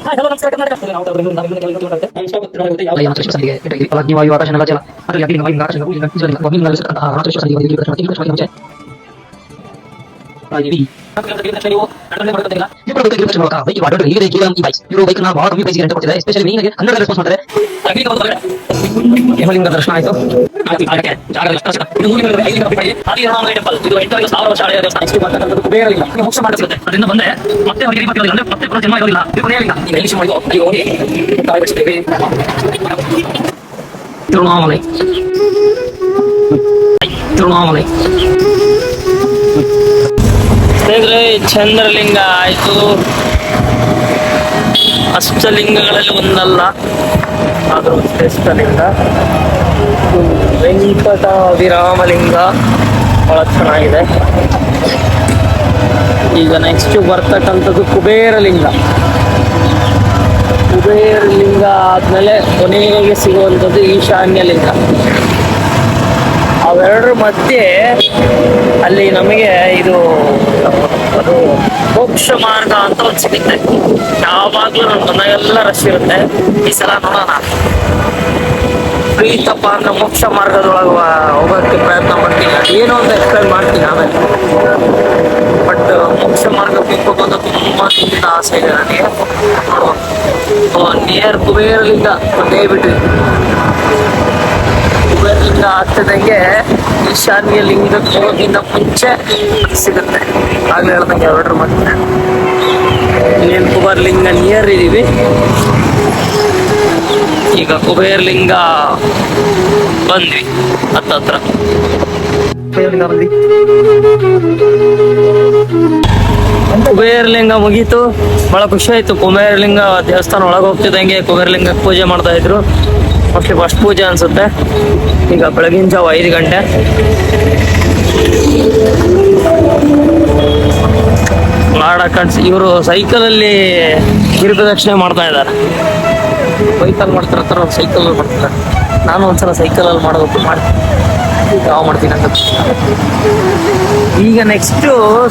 Hi hello ನಮಸ್ಕಾರ ಕರ್ನಾಟಕ ನಾವು ಬೆಂಗಳೂರಿಂದ ಬೆಂಗಳೂರಿಂದ ಬೆಂಗಳೂರಿಂದ ಮಾತಾಡ್ತೇವೆ. ನಾನು ಸ್ವಲ್ಪ ತಿರುಗಾಡಿ ಯಾವ ಅಲ್ಲ ಮಂತ್ರ ಸಂಧಿಗೆ ಇಟ್ಟಲ್ಲಿ ಅಗ್ನಿ ವಾಯು ಆಕಾಶ ನೆಲ ಜಲ ಅದರಲ್ಲಿ ಅಗ್ನಿ ವಾಯು ಆಕಾಶ ನೆಲ ಜಲ ಜಲ ಭೂಮಿ ನಲ್ಲಿರತಕ್ಕಂತಹ ಮಂತ್ರ ಸಂಧಿಗೆ ವೈದ್ಯ ಪ್ರಶ್ನೆ ತಿಂಗಳ ಪ್ರಶ್ನೆ ಮುಂಚೆ ರಾಜೀವಿ ಯಮಲಿಂಗ ದರ್ಶನ ಆಯ್ತು. ಅದರಿಂದ ಬಂದ್ರೆ ಮತ್ತೆ ಅವರಿಗೆ ಮತ್ತೆ ಪುನಃ ಜನ್ಮ ಇರೋದಿಲ್ಲ. ಇದು ಕೊನೆಯಲಿಂಗ. ನೀವು ಎಲ್ಲಿ ಮಾಡಿದ್ರು ಅಲ್ಲಿ ಹೋಗಿ ಸ್ನೇಹಿತರೆ ಚಂದ್ರಲಿಂಗ ಆಯ್ತು. ಅಷ್ಟಲಿಂಗಗಳಲ್ಲಿ ಒಂದಲ್ಲ, ಆದರೂ ಶ್ರೇಷ್ಠ ಲಿಂಗ ವೆಂಕಟ ವಿರಾಮಲಿಂಗ ಬಹಳ ಚೆನ್ನಾಗಿದೆ. ಈಗ ನೆಕ್ಸ್ಟ್ ಬರ್ತಕ್ಕಂಥದ್ದು ಕುಬೇರಲಿಂಗ. ಕುಬೇರಲಿಂಗ ಆದ್ಮೇಲೆ ಕೊನೆಗೆ ಸಿಗುವಂಥದ್ದು ಈಶಾನ್ಯ ಲಿಂಗ ಅವೆರಡರ ಮಧ್ಯೆ ಅಲ್ಲಿ ನಮಗೆ ಇದು ಅದು ಮೋಕ್ಷ ಮಾರ್ಗ ಅಂತ ಒಂದು ಸಿಗುತ್ತೆ. ಯಾವಾಗ್ಲೂ ನನ್ನ ಮನೆಗೆಲ್ಲ ರಶ್ ಇರುತ್ತೆ. ಈ ಸಲ ನೋಡೋಣ. ಪ್ರೀತಪ್ಪ ಅಂದ್ರೆ ಮೋಕ್ಷ ಮಾರ್ಗದೊಳಗೆ ಹೋಗೋಕ್ಕೆ ಪ್ರಯತ್ನ ಮಾಡ್ತೀನಿ. ಏನೋ ಏನು ಅಂತ ಎಕ್ಸ್ಪ್ಲೈನ್ ಮಾಡ್ತೀನಿ ಆಮೇಲೆ. ಬಟ್ ಮೋಕ್ಷ ಮಾರ್ಗ ಹೋಗ್ಬೇಕು ಅಂತ ತುಂಬಾ ಹಿಂದಿನ ಆಸೆ ಇದೆ ನನಗೆ. ನಿಯರ್ ಕುಬೇರಲಿಂದ ಒಂದೇ ಬಿಟ್ವಿ ಕುಬೇರಲಿಂಗ ಆಗ್ತದಂಗೆ ಈಶಾನ್ಯ ಲಿಂಗಕ್ಕೆ ಹೋಗೋಕ್ಕಿಂತ ಮುಂಚೆ ಸಿಗುತ್ತೆ. ಆಗ್ಲೇ ಹೇಳ್ದಂಗೆ ಎರಡರ ಮತ್ತೆ ಇನ್ನೇನು ಕುಬೇರಲಿಂಗ ನಿಯರ್ ಇದೀವಿ ಈಗ ಕುಬೇರಲಿಂಗ ಬಂದ್ವಿ ಹತ್ತತ್ರ. ಕುಬೇರಲಿಂಗ ಮುಗೀತು ಬಹಳ ಖುಷಿ ಆಯ್ತು. ಕುಬೇರಲಿಂಗ ದೇವಸ್ಥಾನ ಒಳಗೆ ಹೋಗ್ತಿದ್ದಂಗೆ ಕುಬೇರಲಿಂಗ ಪೂಜೆ ಮಾಡ್ತಾ ಇದ್ರು. ಮೋಸ್ಟ್ಲಿ ಫಸ್ಟ್ ಪೂಜೆ ಅನ್ಸುತ್ತೆ. ಈಗ ಬೆಳಗಿನ ಜಾವ ಐದು ಗಂಟೆ. ಮಾಡ ಕನ್ಸ್ ಇವರು ಸೈಕಲಲ್ಲಿ ಗಿರಿಪ್ರದಕ್ಷಿಣೆ ಮಾಡ್ತಾ ಇದ್ದಾರೆ. ಬೈಕಲ್ಲಿ ಒಂದು ಸೈಕಲ್ ಮಾಡ್ತಾರೆ. ನಾನು ಒಂದ್ಸಲ ಸೈಕಲಲ್ಲಿ ಮಾಡೋದಕ್ಕೆ ಮಾಡ್ತೀನಿ ಯಾವ ಮಾಡ್ತೀನಿ ಅಂತ ಈಗ ನೆಕ್ಸ್ಟ್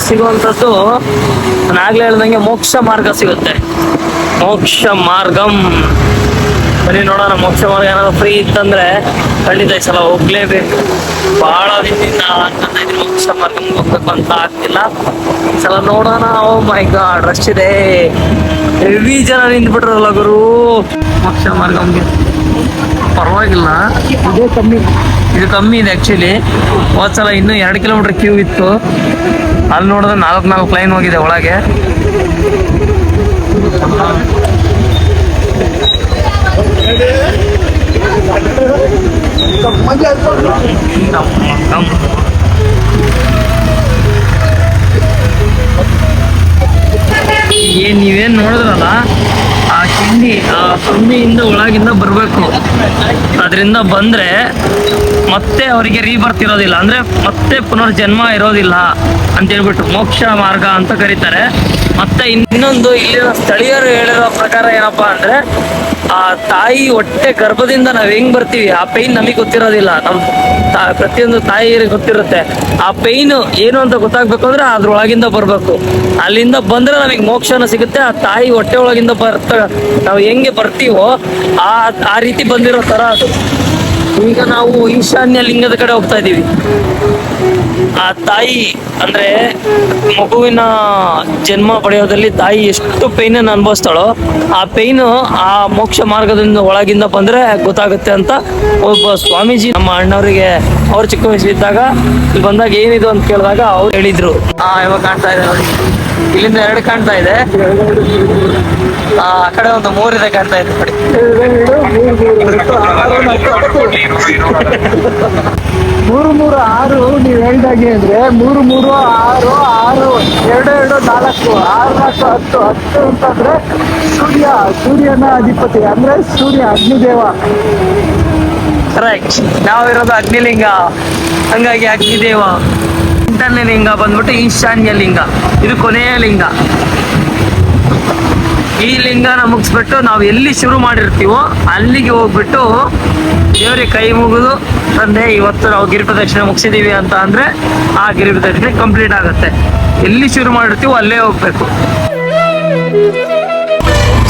ಸಿಗುವಂಥದ್ದು ನಾನು ಆಗ್ಲೇ ಹೇಳ್ದಂಗೆ ಮೋಕ್ಷ ಮಾರ್ಗ ಸಿಗುತ್ತೆ. ಮೋಕ್ಷ ಮಾರ್ಗಂ. ಬರೀ ನೋಡೋಣ ಮೋಕ್ಷ ಮಾರ್ಗ ಏನಾದ್ರು ಫ್ರೀ ಇತ್ತಂದ್ರೆ ಖಂಡಿತ ಈ ಸಲ ಹೋಗ್ಲೇಬೇಕು. ಬಹಳ ದಿನದಿಂದ ಅನ್ಕೊಂತ ಇದ್ದೀನಿ ಮೋಕ್ಷ ಮಾರ್ಗ ಹೋಗ್ಬೇಕು ಅಂತ ಆಗ್ತಿಲ್ಲ. ಈ ಸಲ ನೋಡೋಣ ಓ ಮೈ ಗಾಡ್ ರಶ್ ಇದೆ. ಹೆವಿ ಜನ ನಿಂತ್ಬಿಟ್ರಲ್ಲ ಗುರು. ಮೋಕ್ಷ ಮಾರ್ಗ ಪರವಾಗಿಲ್ಲ. ಇದೇ ಕಮ್ಮಿ. ಇದು ಕಮ್ಮಿ ಇದೆ ಆಕ್ಚುಲಿ ಹೋದ್ ಸಲ ಇನ್ನೂ ಎರಡು ಕಿಲೋಮೀಟರ್ ಕ್ಯೂ ಇತ್ತು. ಅಲ್ಲಿ ನೋಡಿದ್ರೆ ನಾಲ್ಕು ನಾಲ್ಕು ಲೈನ್ ಹೋಗಿದೆ ಒಳಗೆ. ಏನ್ ನೀವೇನ್ ನೋಡಿದ್ರಲ್ಲ? ಆ ಕಿಂಡಿ ಆ ಕಮ್ಮಿಯಿಂದ ಒಳಗಿಂದ ಬರ್ಬೇಕು. ಅದರಿಂದ ಬಂದ್ರೆ ಮತ್ತೆ ಅವರಿಗೆ ರೀಬರ್ತ್ ಇರೋದಿಲ್ಲ. ಅಂದ್ರೆ ಮತ್ತೆ ಪುನರ್ಜನ್ಮ ಇರೋದಿಲ್ಲ ಅಂತ ಹೇಳ್ಬಿಟ್ಟು ಮೋಕ್ಷ ಮಾರ್ಗ ಅಂತ ಕರೀತಾರೆ. ಮತ್ತೆ ಇನ್ನೊಂದು ಇಲ್ಲಿನ ಸ್ಥಳೀಯರು ಹೇಳಿರೋ ಪ್ರಕಾರ ಏನಪ್ಪಾ ಅಂದ್ರೆ, ಆ ತಾಯಿ ಹೊಟ್ಟೆ ಗರ್ಭದಿಂದ ನಾವ್ ಹೆಂಗ್ ಬರ್ತೀವಿ? ಆ ಪೈನ್ ನಮಗ್ ಗೊತ್ತಿರೋದಿಲ್ಲ. ನಮ್ ಪ್ರತಿಯೊಂದು ತಾಯಿಯರಿಗೆ ಗೊತ್ತಿರುತ್ತೆ. ಆ ಪೈನ್ ಏನು ಅಂತ ಗೊತ್ತಾಗ್ಬೇಕು ಅಂದ್ರೆ ಅದ್ರೊಳಗಿಂದ ಬರ್ಬೇಕು. ಅಲ್ಲಿಂದ ಬಂದ್ರೆ ನಮಗೆ ಮೋಕ್ಷನ ಸಿಗುತ್ತೆ. ಆ ತಾಯಿ ಹೊಟ್ಟೆ ಒಳಗಿಂದ ಬರ್ತ, ನಾವು ಹೆಂಗೆ ಬರ್ತೀವೋ ಆ ಆ ರೀತಿ ಬಂದಿರೋ ತರ ಅದು. ಈಗ ನಾವು ಈಶಾನ್ಯ ಲಿಂಗದ ಕಡೆ ಹೋಗ್ತಾ ಇದ್ದೀವಿ. ಆ ತಾಯಿ ಅಂದ್ರೆ ಮಗುವಿನ ಜನ್ಮ ಪಡೆಯೋದಲ್ಲಿ ತಾಯಿ ಎಷ್ಟು ಪೈನ್ ಅನುಭವಿಸ್ತಾಳೋ ಆ ಪೈನ್ ಆ ಮೋಕ್ಷ ಮಾರ್ಗದಿಂದ ಒಳಗಿಂದ ಬಂದ್ರೆ ಗೊತ್ತಾಗುತ್ತೆ ಅಂತ ಒಬ್ಬ ಸ್ವಾಮೀಜಿ ನಮ್ಮ ಅಣ್ಣವರಿಗೆ ಅವ್ರು ಚಿಕ್ಕ ವಯಸ್ಸಿದ್ದಾಗ ಇಲ್ಲಿ ಬಂದಾಗ ಏನಿದು ಅಂತ ಕೇಳಿದಾಗ ಅವ್ರು ಹೇಳಿದ್ರು. ಆ, ಇವಾಗ ಕಾಣ್ತಾ ಇದೆ ಇಲ್ಲಿಂದ ಎರಡು ಕಾಣ್ತಾ ಇದೆ. ಆ ಕಡೆ ಒಂದು ಮೂರಿದೆ ಕಾಣ್ತಾ ಇದೆ ನೋಡಿ. ಮೂರು ಮೂರು ಆರು ನೀವ್ ಹೇಳ್ದಾಗೆ ಅಂದ್ರೆ ಮೂರು ಮೂರು ಆರು ಆರು ಎರಡು ಎರಡು ನಾಲ್ಕು ಆರು ನಾಲ್ಕು ಹತ್ತು ಹತ್ತು ಅಂತಂದ್ರೆ ಸೂರ್ಯ ಸೂರ್ಯನ ಅಧಿಪತಿ ಅಂದ್ರೆ ಸೂರ್ಯ ಅಗ್ನಿದೇವ. ಕರೆಕ್ಟ್ ನಾವಿರೋದು ಅಗ್ನಿಲಿಂಗ. ಹಂಗಾಗಿ ಅಗ್ನಿದೇವ. ಇಂಟರ್ನೆ ಲಿಂಗ ಬಂದ್ಬಿಟ್ಟು ಈಶಾನ್ಯ ಲಿಂಗ. ಇದು ಕೊನೆಯ ಲಿಂಗ. ಈ ಲಿಂಗನ ಮುಗಿಸ್ಬಿಟ್ಟು ನಾವು ಎಲ್ಲಿ ಶುರು ಮಾಡಿರ್ತೀವೋ ಅಲ್ಲಿಗೆ ಹೋಗ್ಬಿಟ್ಟು ದೇವ್ರಿಗೆ ಕೈ ಮುಗಿದು, ತಂದೆ, ಇವತ್ತು ನಾವು ಗಿರಿ ಪ್ರದಕ್ಷಿಣೆ ಮುಗಿಸಿದೀವಿ ಅಂತ ಅಂದ್ರೆ ಆ ಗಿರಿ ಪ್ರದಕ್ಷಿಣೆ ಕಂಪ್ಲೀಟ್ ಆಗುತ್ತೆ. ಎಲ್ಲಿ ಶುರು ಮಾಡಿರ್ತೀವೋ ಅಲ್ಲೇ ಹೋಗ್ಬೇಕು.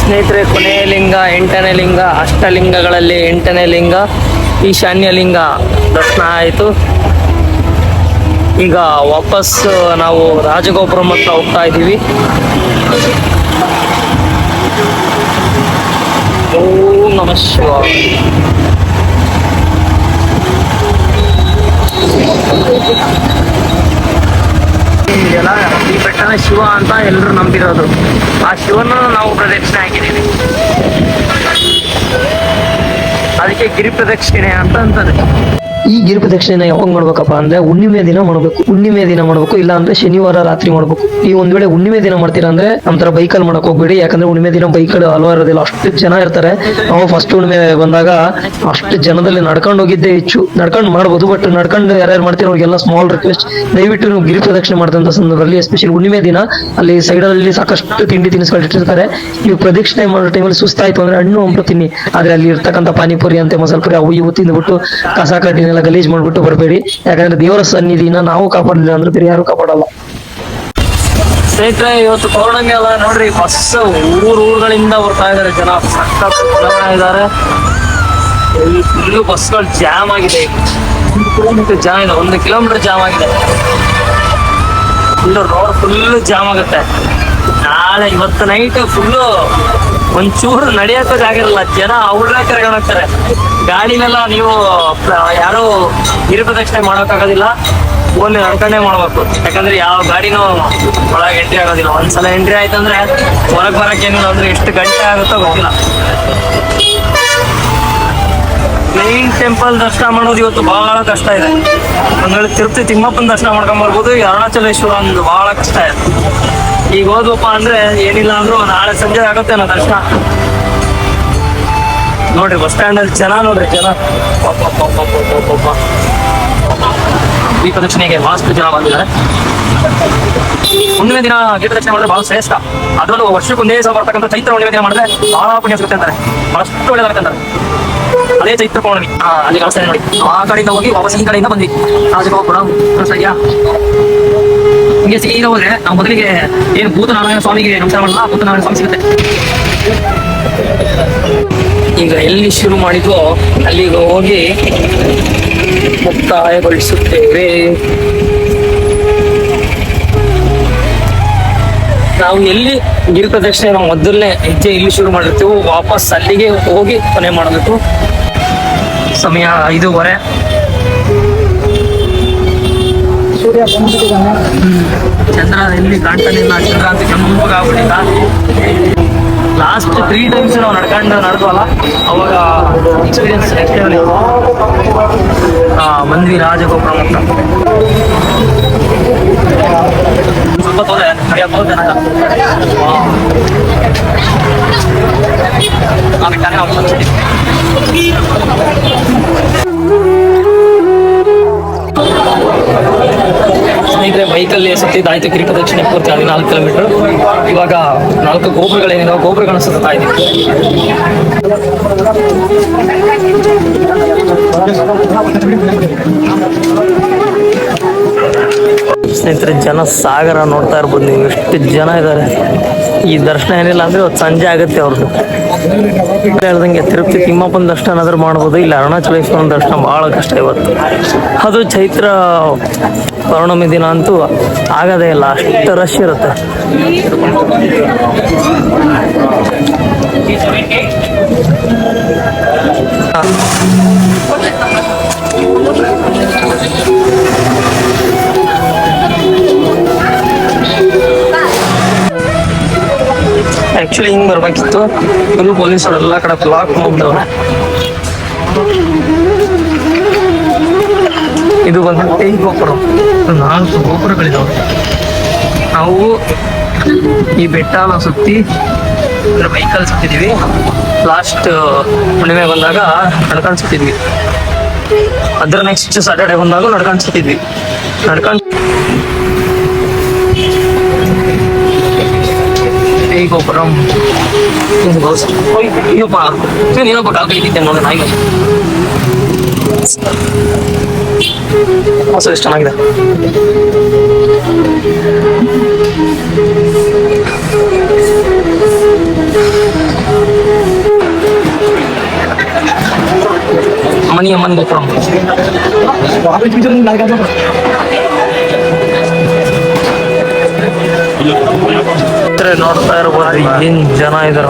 ಸ್ನೇಹಿತರೆ ಕೊನೆಯ ಲಿಂಗ, ಎಂಟನೇ ಲಿಂಗ, ಅಷ್ಟಲಿಂಗಗಳಲ್ಲಿ ಎಂಟನೇ ಲಿಂಗ, ಈಶಾನ್ಯ ಲಿಂಗ ದರ್ಶನ ಆಯಿತು. ಈಗ ವಾಪಸ್ ನಾವು ರಾಜಗೋಪುರಂ ಹತ್ರ ಹೋಗ್ತಾ ಇದ್ದೀವಿ. ನಮಃ ಶಿವಾಯ ಇದೆಯಲ್ಲ ಈ ಬೆಟ್ಟನ ಶಿವ ಅಂತ ಎಲ್ಲರೂ ನಂಬಿರೋದು. ಆ ಶಿವನ ನಾವು ಪ್ರದಕ್ಷಿಣೆ ಹಾಕಿದ್ದೀವಿ. ಅದಕ್ಕೆ ಗಿರಿ ಪ್ರದಕ್ಷಿಣೆ ಅಂತ ಅಂತಾರೆ ಈ ಗಿರಿ ಪ್ರದಕ್ಷಿಣೆನ ಯಾವಾಗ ಮಾಡ್ಬೇಕಪ್ಪ ಅಂದ್ರೆ ಹುಣ್ಣಿಮೆ ದಿನ ಮಾಡ್ಬೇಕು. ಹುಣ್ಣಿಮೆ ದಿನ ಮಾಡ್ಬೇಕು ಇಲ್ಲ ಅಂದ್ರೆ ಶನಿವಾರ ರಾತ್ರಿ ಮಾಡ್ಬೇಕು. ಈ ಒಂದ್ ವೇಳೆ ಹುಣ್ಣಿಮೆ ದಿನ ಮಾಡ್ತೀರಾ ಅಂದ್ರೆ ನಮ್ತರ ಬೈಕಲ್ಲಿ ಮಾಡಕ್ ಹೋಗ್ಬೇಡಿ. ಯಾಕಂದ್ರೆ ಹುಣ್ಣಿಮೆ ದಿನ ಬೈಕ್ ಹಲವಾರು ಇರೋದಿಲ್ಲ ಅಷ್ಟು ಜನ ಇರ್ತಾರೆ. ನಾವು ಫಸ್ಟ್ ಹುಣ್ಣಿಮೆ ಬಂದಾಗ ಅಷ್ಟು ಜನದಲ್ಲಿ ನಡ್ಕೊಂಡು ಹೋಗಿದ್ದೆ ಹೆಚ್ಚು. ನಡ್ಕೊಂಡು ಮಾಡ್ಬೋದು ಬಟ್ ನಡ್ಕೊಂಡು ಯಾರ್ಯಾರು ಮಾಡ್ತೀರ ಅವ್ರಿಗೆಲ್ಲ ಸ್ಮಾಲ್ ರಿಕ್ವೆಸ್ಟ್ ದಯವಿಟ್ಟು ನೀವು ಗಿರಿ ಪ್ರದಕ್ಷಿಣೆ ಮಾಡಿದಂತ ಸಂದರ್ಭದಲ್ಲಿ ಎಸ್ಪೆಷಲಿ ಹುಣ್ಣಿಮೆ ದಿನ, ಅಲ್ಲಿ ಸೈಡಲ್ಲಿ ಸಾಕಷ್ಟು ತಿಂಡಿ ತಿನಿಸುಗಳು ಇಟ್ಟಿರ್ತಾರೆ. ನೀವು ಪ್ರದಕ್ಷಿಣೆ ಮಾಡೋ ಟೈಮಲ್ಲಿ ಸುಸ್ತಾಯ್ತು ಅಂದ್ರೆ ಹಣ್ಣು, ಹಂಪು ತಿನ್ನಿ. ಆದ್ರೆ ಅಲ್ಲಿ ಇರ್ತಕ್ಕಂಥ ಪಾನಿಪುರಿ, ಅಂತೆ ಮಸಾಲ ಪುರಿ ಅವು ಇವು ತಿಂದ್ಬಿಟ್ಟು ಕಸ ಕಡ್ಡಿನೆಲ್ಲ ಗಲೀಜ್ ಮಾಡ್ಬಿಟ್ಟು ಬರಬೇಡಿ. ಯಾಕಂದ್ರೆ ದೇವರ ಸನ್ನಿಧಿನ ನಾವು ಕಾಪಾಡಲಿಲ್ಲ ಅಂದ್ರೆ ಬೇರೆ ಯಾರು ಕಾಪಾಡಲ್ಲ. ಸ್ನೇಹಿತರೆ, ಇವತ್ತು ಪೌರ್ಣಮಿ ಅಲ್ಲ. ನೋಡ್ರಿ ಫಸ್ಟ್ ಊರು ಊರುಗಳಿಂದ ಬರ್ತಾ ಇದಾರೆ ಜನ. ಇದಾರೆ. ಫುಲ್ಲು ಬಸ್ಗಳು ಜಾಮ್ ಆಗಿದೆ. ಒಂದು ಕಿಲೋಮೀಟರ್ ಜಾಮ್ ಇದೆ. ಒಂದು ಕಿಲೋಮೀಟರ್ ಜಾಮ್ ಆಗಿದೆ. ಫುಲ್ ರೋಡ್ ಫುಲ್ ಜಾಮ್ ಆಗುತ್ತೆ. ನಾಳೆ ಇವತ್ತು ನೈಟ್ ಫುಲ್ಲು ಒಂಚೂರು ನಡೆಯಕ್ಕೂ ಜಾಗ ಇರಲ್ಲ ಜನ ಅವ್ರನ್ನ ಕರ್ಕೊಂಡು ಹೋಗ್ತಾರೆ. ಗಾಡಿನೆಲ್ಲ ನೀವು ಯಾರು ಗಿರಿ ಪ್ರದಕ್ಷಿಣೆ ಮಾಡೋಕ್ಕಾಗೋದಿಲ್ಲ ಓನ್ಲಿ ನಡ್ಕೊಂಡೇ ಮಾಡ್ಬೇಕು. ಯಾಕಂದ್ರೆ ಯಾವ ಗಾಡಿನೂ ಒಳಗೆ ಎಂಟ್ರಿ ಆಗೋದಿಲ್ಲ. ಒಂದ್ಸಲ ಎಂಟ್ರಿ ಆಯ್ತಂದ್ರೆ ಹೊರಗೆ ಬರಕ್ಕೆ ಏನಿಲ್ಲ, ಅಂದ್ರೆ ಎಷ್ಟು ಗಂಟೆ ಆಗುತ್ತೋ ಗೊತ್ತಿಲ್ಲ. ಮೇನ್ ಟೆಂಪಲ್ ದರ್ಶನ ಮಾಡೋದು ಇವತ್ತು ಬಹಳ ಕಷ್ಟ ಇದೆ. ಒಂದ್ ತಿರುಪತಿ ತಿಮ್ಮಪ್ಪನ ದರ್ಶನ ಮಾಡ್ಕೊಂಡ್ ಬರ್ಬೋದು ಅರುಣಾಚಲೇಶ್ವರ ಒಂದು ಬಹಳ ಕಷ್ಟ ಇದೆ. ಈಗ ಹೋದ್ವಪ್ಪ ಅಂದ್ರೆ ಏನಿಲ್ಲ ಅಂದ್ರು ನಾಳೆ ಸಂಜೆ ಆಗುತ್ತೆ ನಾ ದರ್ಶನ. ನೋಡ್ರಿ ಬಸ್ ಸ್ಟ್ಯಾಂಡ್ ಅಲ್ಲಿ ಜನ ನೋಡ್ರಿ, ಜನ. ಈ ಪ್ರದರ್ಶನಿಗೆ ಬಹಳಷ್ಟು ಜನ ಬಂದಿದ್ದಾರೆ. ಮುಂದಿನ ದಿನ ಗೀತ ದಕ್ಷಿಣೆ ಮಾಡಿದ್ರೆ ಬಹಳ ಶ್ರೇಷ್ಠ. ಅದರಲ್ಲೂ ವರ್ಷಕ್ಕೆ ಒಂದೇ ಸಲ ಬರ್ತಕ್ಕಂಥ ಚೈತ್ರ ಹುಣ್ಣಿಮೆ ದಿನ ಮಾಡಿದ್ರೆ ಬಹಳ ಪುಣ್ಯ ಸಿಗುತ್ತೆ ಅಂತಾರೆ. ಬಹಳಷ್ಟು ಒಳ್ಳೇದಾಗುತ್ತೆ ಅಂತಾರೆ. ಅದೇ ಚೈತ್ರ ಪೌರ್ಣಮಿ. ಅಲ್ಲಿ ಕಳಿಸ್ತಾರೆ ನೋಡಿ. ಆ ಕಡೆಯಿಂದ ಹೋಗಿ ವಾಪಸ್ ಈ ಕಡೆಯಿಂದ ಬಂದ್ವಿ. ರಾಜಗೋಪುರ ಸರಿಯಾ ಹಿಂಗೆ ಸೀದಾ ಹೋದ್ರೆ ನಾವು ಮೊದಲಿಗೆ ಏನು ಭೂತನಾರಾಯಣ ಸ್ವಾಮಿಗೆ ನಮಸ್ಕಾರ ಮಾಡಲ್ಲ ಭೂತನಾರಾಯಣ ಸ್ವಾಮಿ ಸಿಗುತ್ತೆ. ಈಗ ಎಲ್ಲಿ ಶುರು ಮಾಡಿದ್ವೋ ಅಲ್ಲಿಗೆ ಹೋಗಿ ಮುಕ್ತಾಯಗೊಳಿಸುತ್ತೇವೆ. ನಾವು ಎಲ್ಲಿ ಗಿರಿ ಪ್ರದಕ್ಷಿಣೆ ನಾವು ಮೊದಲನೇ ಹೆಜ್ಜೆ ಇಲ್ಲಿ ಶುರು ಮಾಡಿರ್ತೀವೋ ವಾಪಸ್ ಅಲ್ಲಿಗೆ ಹೋಗಿ ಕೊನೆ ಮಾಡಬೇಕು. ಸಮಯ ಐದೂವರೆ. ಸೂರ್ಯ ಬಂದ್ಬಿಟ್ಟಿದ್ದಾನೆ. ಚಂದ್ರ ಎಲ್ಲಿ ಕಾಣ್ತಾನೆ ಚಂದ್ರ ಅಂತ ಲಾಸ್ಟ್ ತ್ರೀ ಟೈಮ್ಸ್ ನಾವು ನಡ್ಕೊಂಡು ನಡೆದ್ವಲ್ಲ, ಅವಾಗ ಎಕ್ಸ್ಪೀರಿಯನ್ಸ್ ನೆಕ್ಸ್ಟ್ ಲೆವೆಲ್ ಮಂದಿ ರಾಜಗೋಪುರ ಮಟ್ಟ ಸ್ವಲ್ಪ ತೋದೆ. ಸ್ನೇಹಿತರೆ, ಬೈಕಲ್ಲಿ ಸುತ್ತಿದ್ದಾಯ್ತು ಕಿರೀಟ ದಕ್ಷಿಣ ಪೂರ್ತಿ ಹದಿನಾಲ್ಕು ಕಿಲೋಮೀಟರ್. ಇವಾಗ ನಾಲ್ಕು ಗೋಪುರಗಳೇನಿರೋ ಗೋಪುರಗಳನ್ನು ಸುತ್ತಾ ಇದ್ದೀವಿ. ಸ್ನೇಹಿತರೆ ಜನ ಸಾಗರ ನೋಡ್ತಾ ಇರ್ಬೋದು ನೀವು. ಎಷ್ಟು ಜನ ಇದ್ದಾರೆ? ಈ ದರ್ಶನ ಏನಿಲ್ಲ ಅಂದ್ರೆ ಇವತ್ತು ಸಂಜೆ ಆಗುತ್ತೆ ಅವ್ರದ್ದು. ಹೇಳ್ದಂಗೆ ತಿರುಪತಿ ತಿಮ್ಮಪ್ಪನ ದರ್ಶನ ಆದ್ರೂ ಮಾಡ್ಬೋದು? ಇಲ್ಲ ಅರುಣಾಚಲೇಶ್ವರನ ದರ್ಶನ ಭಾಳ ಕಷ್ಟ ಇವತ್ತು. ಅದು ಚೈತ್ರ ಪೌರ್ಣಮಿ ದಿನ ಅಂತೂ ಆಗೋದೇ ಇಲ್ಲ, ಅಷ್ಟು ರಶ್ ಇರುತ್ತೆ. ಆಕ್ಚುಲಿ ಹಿಂಗ್ ಬರ್ಬೇಕಿತ್ತು. ಫುಲ್ ಪೊಲೀಸರು ಎಲ್ಲ ಕಡೆ ಬ್ಲಾಕ್ ಮಾಡ್ಬಿಟ್ಟವ್ರೆ. ಇದು ಬಂದು ಈ ಗೋಪುರ. ನಾಲ್ಕು ಗೋಪುರಗಳಿದಾವೆ. ನಾವು ಈ ಬೆಟ್ಟ ಸುತ್ತಿ ಅಂದ್ರೆ ಬೈಕಲ್ಲಿ ಸುತ್ತಿದೀವಿ. ಲಾಸ್ಟ್ ಹುಣ್ಣಿಮೆ ಬಂದಾಗ ನಡ್ಕೊಂಡು ಸುತ್ತಿದ್ವಿ. ಅದ್ರ ನೆಕ್ಸ್ಟ್ ಸಾಟರ್ಡೆ ಬಂದಾಗ ನಡ್ಕೊಂಡು ಸುತ್ತಿದ್ವಿ. ನಡ್ಕೊಂಡು ikaw parang yung gawas. Uy, yun pa. Yun yun ang pagkakailit ng mga tayo. Masa is ಚೆನ್ನಾಗಿದೆ ಮನಿ ಅಮ್ಮನ್ ಗೊತ್ತರಂ ವಾಪಸ್ ಬಿಜರ್ ನಾಲ್ಕಾದ್ರು ಹತ್ರ ನೋಡ್ತಾ ಇರ್ಬೋದು ಏನ್ ಜನ ಇದಾರ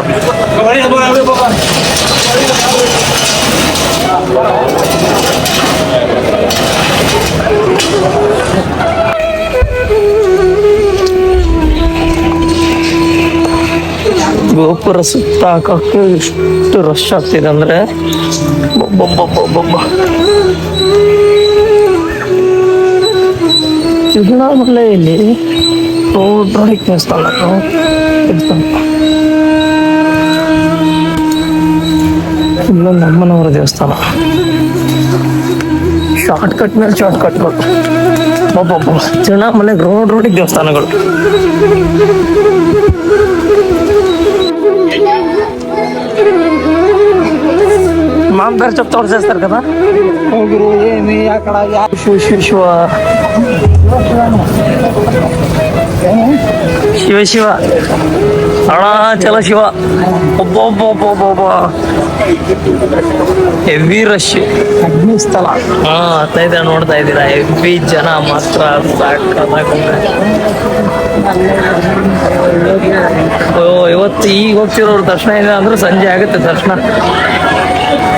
ಗೋಪುರ ಸುತ್ತ ಹಾಕಕ್ಕೆ ಎಷ್ಟು ರಶ್ ಆಗ್ತಿದೆ ಅಂದ್ರೆ ಬೊಬ್ಬೊಬ್ಬೊಬ್ಬೊಬ್ಬ ತಿರುವಣ್ಣಾಮಲೆಯಲ್ಲಿ ರೋಡ್ ರೋಡಿಗೆ ದೇವಸ್ಥಾನ ದೇವಸ್ಥಾನ ಇಲ್ಲೊಂದು ಅಮ್ಮನವರ ದೇವಸ್ಥಾನ ಶಾರ್ಟ್ ಕಟ್ ಮೇಲೆ ಶಾರ್ಟ್ ಕಟ್ಗಳು ಒಬ್ಬೊಬ್ಬ ತಿರುವಣ್ಣಾಮಲೆ ರೋಡ್ ರೋಡಿಗೆ ದೇವಸ್ಥಾನಗಳು ಮಾಂಬೇರ್ ಚೊಪ್ ತೋರಿಸ್ತಾರೆ కదా ಹೋಗ್ರು ಏನಿ ಯಾಕಡ ಯಾ ಶಿವ ಶಿವ ಶಿವ ಶಿವ ಶಿವ. ಅರುಣಾಚಲ ಶಿವ. ಒಬ್ಬ ಒಬ್ಬ ಒಬ್ಬ ಒಬ್ಬ ಒಬ್ಬ. ಹೆವಿ ರಶ್ ಅಗ್ನಿ ಸ್ಥಳ. ಹಾ ಇದೆ ನೋಡ್ತಾ ಇದ್ದೀರಾ. ಹೆವಿ ಜನ ಮಾತ್ರ ಓ ಇವತ್ತು ಈಗ ಹೋಗ್ತಿರೋರು ದರ್ಶನ ಇದೆ ಅಂದ್ರೆ ಸಂಜೆ ಆಗುತ್ತೆ ದರ್ಶನ.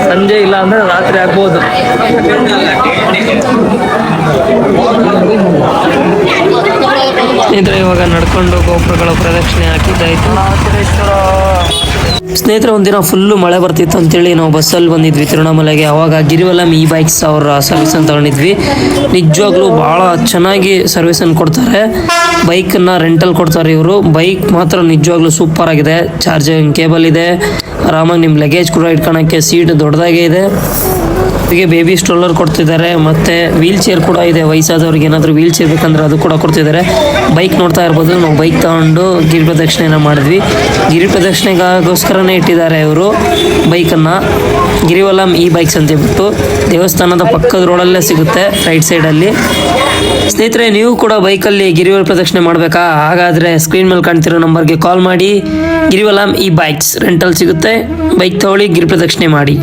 ಸಂಜೆ ಇಲ್ಲ ಅಂದ್ರೆ ರಾತ್ರಿ ಆಗ್ಬೋದು. ಸ್ನೇಹಿತರೆ, ಇವಾಗ ನಡ್ಕೊಂಡು ಗೋಪುರಗಳ ಪ್ರದಕ್ಷಿಣೆ ಹಾಕಿದ್ದಾಯ್ತು ಸ್ನೇಹಿತರೆ, ಒಂದಿನ ಫುಲ್ಲು ಮಳೆ ಬರ್ತಿತ್ತು ಅಂತೇಳಿ ನಾವು ಬಸ್ಸಲ್ಲಿ ಬಂದಿದ್ವಿ ತಿರುವಣ್ಣಾಮಲೆಗೆ ಅವಾಗ ಗಿರಿವಲಂ ಇ ಬೈಕ್ಸ್ ಅವರ ಸರ್ವಿಸ್ ಅಂತ ತಗೊಂಡಿದ್ವಿ. ನಿಜವಾಗ್ಲೂ ಭಾಳ ಚೆನ್ನಾಗಿ ಸರ್ವಿಸನ್ನು ಕೊಡ್ತಾರೆ. ಬೈಕನ್ನ ರೆಂಟಲ್ ಕೊಡ್ತಾರೆ ಇವರು. ಬೈಕ್ ಮಾತ್ರ ನಿಜವಾಗ್ಲೂ ಸೂಪರ್ ಆಗಿದೆ. ಚಾರ್ಜಿಂಗ್ ಕೇಬಲ್ ಇದೆ. ಆರಾಮಾಗಿ ನಿಮ್ಮ ಲಗೇಜ್ ಕೂಡ ಇಟ್ಕೊಳಕ್ಕೆ ಸೀಟ್ ದೊಡ್ಡದಾಗೇ ಇದೆ. ಹೀಗೆ ಬೇಬಿ ಸ್ಟ್ರೋಲರ್ ಕೊಡ್ತಿದ್ದಾರೆ, ಮತ್ತೆ ವೀಲ್ ಚೇರ್ ಕೂಡ ಇದೆ. ವಯಸ್ಸಾದವ್ರಿಗೆ ಏನಾದರೂ ವೀಲ್ ಚೇರ್ ಬೇಕಂದ್ರೆ ಅದು ಕೂಡ ಕೊಡ್ತಿದ್ದಾರೆ. ಬೈಕ್ ನೋಡ್ತಾ ಇರ್ಬೋದು. ನಾವು ಬೈಕ್ ತಗೊಂಡು ಗಿರಿ ಪ್ರದಕ್ಷಿಣೆನ ಮಾಡಿದ್ವಿ. ಗಿರಿ ಪ್ರದಕ್ಷಿಣೆಗೋಸ್ಕರನೇ ಇಟ್ಟಿದ್ದಾರೆ ಇವರು ಬೈಕನ್ನು ಗಿರಿವಲಂ ಈ ಬೈಕ್ಸ್ ಅಂತ ಹೇಳ್ಬಿಟ್ಟು ದೇವಸ್ಥಾನದ ಪಕ್ಕದ ರೋಡಲ್ಲೇ ಸಿಗುತ್ತೆ ರೈಟ್ ಸೈಡಲ್ಲಿ ಸ್ನೇಹಿತರೆ, ನೀವು ಕೂಡ ಬೈಕಲ್ಲಿ ಗಿರಿವಲ ಪ್ರದಕ್ಷಿಣೆ ಮಾಡಬೇಕಾ? ಹಾಗಾದರೆ ಸ್ಕ್ರೀನ್ ಮೇಲೆ ಕಾಣ್ತಿರೋ ನಂಬರ್ಗೆ ಕಾಲ್ ಮಾಡಿ. ಗಿರಿವಲಂ ಈ ಬೈಕ್ಸ್ ರೆಂಟಲ್ ಸಿಗುತ್ತೆ. ಬೈಕ್ ತಗೊಳ್ಳಿ, ಗಿರಿ ಪ್ರದಕ್ಷಿಣೆ ಮಾಡಿ.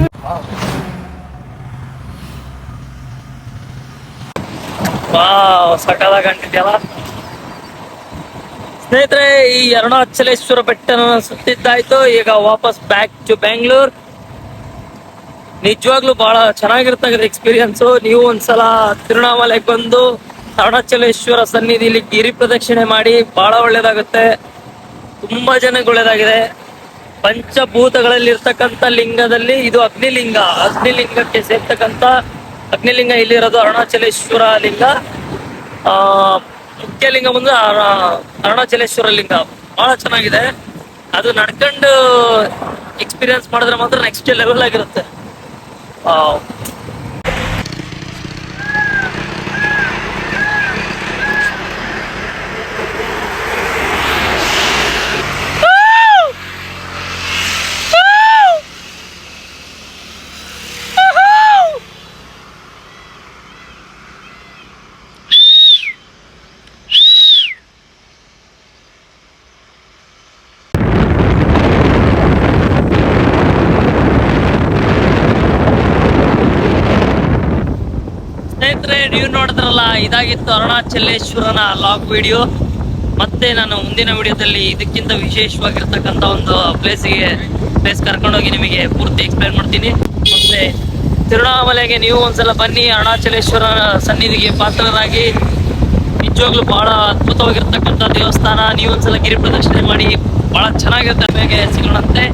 ವಾವ್ ಸಕಲ ಕಂಡಿದ್ಯಲ್ಲ ಸ್ನೇಹಿತರೆ, ಈ ಅರುಣಾಚಲೇಶ್ವರ ಬೆಟ್ಟನ ಸುತ್ತಿದ್ದಾಯ್ತು. ಈಗ ವಾಪಸ್ ಬ್ಯಾಕ್ ಟು ಬೆಂಗಳೂರು ನಿಜವಾಗ್ಲೂ ಬಹಳ ಚೆನ್ನಾಗಿರ್ತಕ್ಕಂಥ ಎಕ್ಸ್ಪೀರಿಯನ್ಸು ನೀವು ಒಂದ್ಸಲ ತಿರುವಣ್ಣಾಮಲೆಗೆ ಬಂದು ಅರುಣಾಚಲೇಶ್ವರ ಸನ್ನಿಧಿಲಿ ಗಿರಿ ಪ್ರದಕ್ಷಿಣೆ ಮಾಡಿ, ಬಹಳ ಒಳ್ಳೇದಾಗುತ್ತೆ. ತುಂಬಾ ಜನಕ್ಕೆ ಒಳ್ಳೇದಾಗಿದೆ. ಪಂಚಭೂತಗಳಲ್ಲಿ ಇರ್ತಕ್ಕಂಥ ಲಿಂಗದಲ್ಲಿ ಇದು ಅಗ್ನಿಲಿಂಗ. ಅಗ್ನಿಲಿಂಗಕ್ಕೆ ಸೇರ್ತಕ್ಕಂಥ ಅಗ್ನಿಲಿಂಗ ಇಲ್ಲಿರೋದು ಅರುಣಾಚಲೇಶ್ವರ ಲಿಂಗ. ಆ ಮುಖ್ಯ ಲಿಂಗ ಬಂದು ಅರ- ಅರುಣಾಚಲೇಶ್ವರ ಲಿಂಗ. ಬಹಳ ಚೆನ್ನಾಗಿದೆ. ಅದು ನಡ್ಕೊಂಡು ಎಕ್ಸ್ಪೀರಿಯನ್ಸ್ ಮಾಡಿದ್ರೆ ಮಾತ್ರ ನೆಕ್ಸ್ಟ್ ಲೆವೆಲ್ ಆಗಿರುತ್ತೆ ವಾವ್. ಸ್ನೇಹಿತರೆ, ನೀವು ನೋಡಿದ್ರಲ್ಲ, ಇದಾಗಿತ್ತು ಅರುಣಾಚಲೇಶ್ವರನ ಲಾಕ್ ವಿಡಿಯೋ ಮತ್ತೆ ನಾನು ಮುಂದಿನ ವಿಡಿಯೋದಲ್ಲಿ ಇದಕ್ಕಿಂತ ವಿಶೇಷವಾಗಿರ್ತಕ್ಕಂಥ ಒಂದು ಪ್ಲೇಸಿಗೆ ಪ್ಲೇಸ್ ಕರ್ಕೊಂಡೋಗಿ ನಿಮಗೆ ಪೂರ್ತಿ ಎಕ್ಸ್ಪ್ಲೈನ್ ಮಾಡ್ತೀನಿ. ಮತ್ತೆ ತಿರುವಣಾಮಲೆಗೆ ನೀವು ಒಂದ್ಸಲ ಬನ್ನಿ. ಅರುಣಾಚಲೇಶ್ವರ ಸನ್ನಿಧಿಗೆ ಪಾತ್ರರಾಗಿ. ನಿಜವಾಗ್ಲೂ ಬಹಳ ಅದ್ಭುತವಾಗಿರ್ತಕ್ಕಂಥ ದೇವಸ್ಥಾನ. ನೀವು ಒಂದ್ಸಲ ಗಿರಿ ಪ್ರದಕ್ಷಿಣೆ ಮಾಡಿ. ಬಹಳ ಚೆನ್ನಾಗಿರುತ್ತೆ ಸಿಗೋಣಂತೆ.